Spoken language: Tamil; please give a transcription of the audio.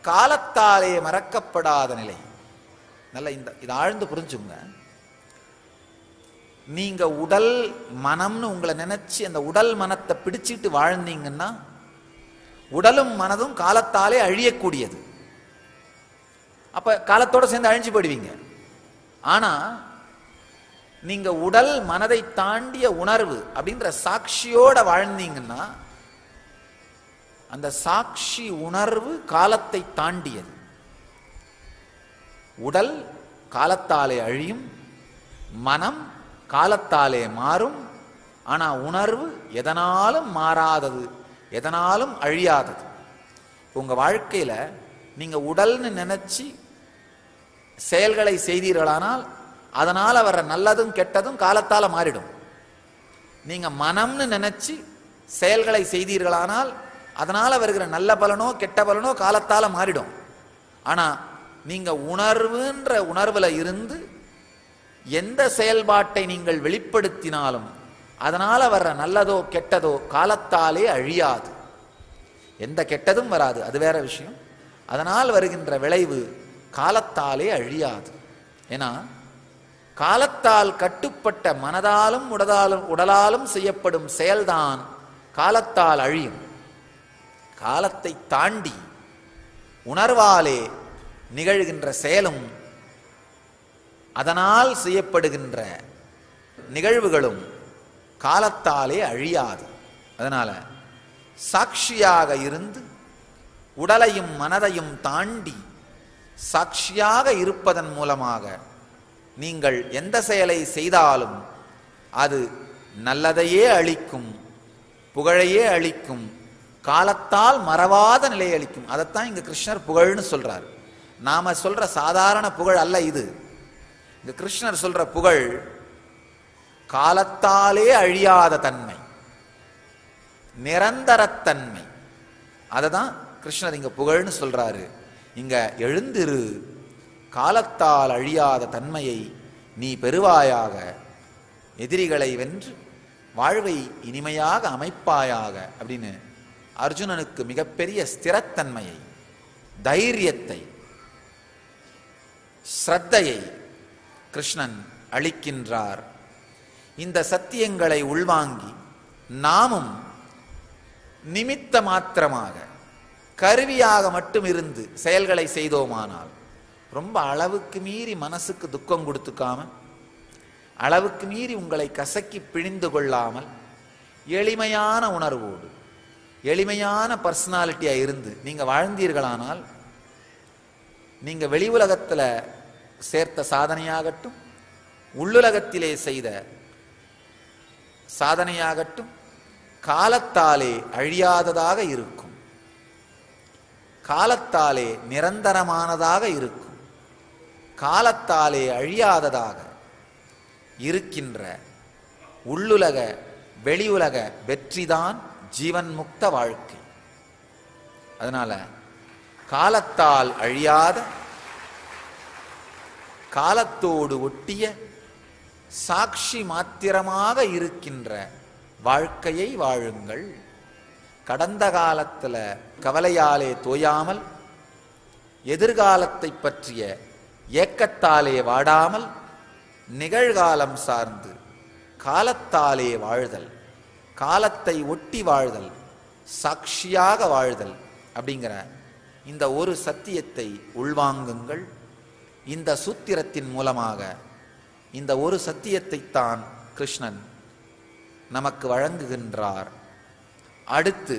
காலத்தாலே மறக்கப்படாத நிலை. நல்ல இந்த இதை ஆழ்ந்து புரிஞ்சுங்க நீங்க உடல் மனம்னு உங்களை நினைச்சு அந்த உடல் மனத்தை பிடிச்சிட்டு வாழ்ந்தீங்கன்னா உடலும் மனதும் காலத்தாலே அழியக்கூடியது. அப்ப காலத்தோட சேர்ந்து அழிஞ்சு போயிடுவீங்க. ஆனா நீங்க உடல் மனதை தாண்டிய உணர்வு அப்படின்ற சாட்சியோட வாழ்ந்தீங்கன்னா அந்த சாட்சி உணர்வு காலத்தை தாண்டியது. உடல் காலத்தாலே அழியும் மனம் காலத்தாலே மாறும் ஆனா உணர்வு எதனாலும் மாறாதது எதனாலும் அழியாதது. உங்க வாழ்க்கையில நீங்க உடல்னு நினைச்சு செயல்களை செய்தீர்களானால் அதனால வர்ற நல்லதும் கெட்டதும் காலத்தால மாறிடும். நீங்க மனம்னு நினைச்சு செயல்களை செய்தீர்களானால் அதனால் வருகிற நல்ல பலனோ கெட்ட பலனோ காலத்தால் மாறிடும். ஆனால் நீங்கள் உணர்வுன்ற உணர்வில் இருந்து எந்த செயல்பாட்டை நீங்கள் வெளிப்படுத்தினாலும் அதனால் வர்ற நல்லதோ கெட்டதோ காலத்தாலே அழியாது. எந்த கெட்டதும் வராது அது வேற விஷயம். அதனால் வருகின்ற விளைவு காலத்தாலே அழியாது. ஏன்னா காலத்தால் கட்டுப்பட்ட மனதாலும் உடலாலும் உடலாலும் செய்யப்படும் செயல்தான் காலத்தால் அழியும். காலத்தை தாண்டி உணர்வாலே நிகழ்கின்ற செயலும் அதனால் செய்யப்படுகின்ற நிகழ்வுகளும் காலத்தாலே அழியாது. அதனால சாட்சியாக இருந்து உடலையும் மனதையும் தாண்டி சாட்சியாக இருப்பதன் மூலமாக நீங்கள் எந்த செயலை செய்தாலும் அது நல்லதையே அளிக்கும் புகழையே அளிக்கும் காலத்தால் மறவாத நிலையை அளிக்கும். அதைத்தான் இங்க கிருஷ்ணர் புகழ்னு சொல்றார். நாம சொல்ற சாதாரண புகழ் அல்ல இது. இந்த கிருஷ்ணர் சொல்ற புகழ் காலத்தாலே அழியாத தன்மை நிரந்தரத்தன்மை அதை தான் கிருஷ்ணர் இங்க புகழ்னு சொல்றாரு. இங்க எழுந்திரு காலத்தால் அழியாத தன்மையை நீ பெறுவாயாக எதிரிகளை வென்று வாழ்வை இனிமையாக அமைப்பாயாக அப்படின்னு அர்ஜுனனுக்கு மிகப்பெரிய ஸ்திரத்தன்மையை தைரியத்தை ஸ்ரத்தையை கிருஷ்ணன் அளிக்கின்றார். இந்த சத்தியங்களை உள்வாங்கி நாமும் நிமித்த மாத்திரமாக கருவியாக மட்டும் இருந்து செயல்களை செய்தோமானால் ரொம்ப அளவுக்கு மீறி மனசுக்கு துக்கம் கொடுத்துக்காம அளவுக்கு மீறி உங்களை கசக்கி பிழிந்து கொள்ளாமல் எளிமையான உணர்வோடு எளிமையான பர்சனாலிட்டியாக இருந்து நீங்கள் வாழ்ந்தீர்களானால் நீங்கள் வெளி உலகத்தில் சேர்த்த சாதனையாகட்டும் உள்ளுலகத்திலே செய்த சாதனையாகட்டும் காலத்தாலே அழியாததாக இருக்கும். காலத்தாலே நிரந்தரமானதாக இருக்கும். காலத்தாலே அழியாததாக இருக்கின்ற உள்ளுலக வெளியுலக வெற்றிதான் ஜீவன் முக்த வாழ்க்கை. அதனால காலத்தால் அழியாத காலத்தோடு ஒட்டிய சாட்சி மாத்திரமாக இருக்கின்ற வாழ்க்கையை வாழுங்கள். கடந்த காலத்தில் கவலையாலே தோயாமல் எதிர்காலத்தை பற்றிய ஏக்கத்தாலே வாடாமல் நிகழ்காலம் சார்ந்து காலத்தாலே வாழ்தல். காலத்தை ஒட்டி வாழ்தல் சாட்சியாக வாழ்தல் அப்படிங்கிற இந்த ஒரு சத்தியத்தை உள்வாங்குங்கள். இந்த சூத்திரத்தின் மூலமாக இந்த ஒரு சத்தியத்தை தான் கிருஷ்ணன் நமக்கு வழங்குகின்றார். அடுத்து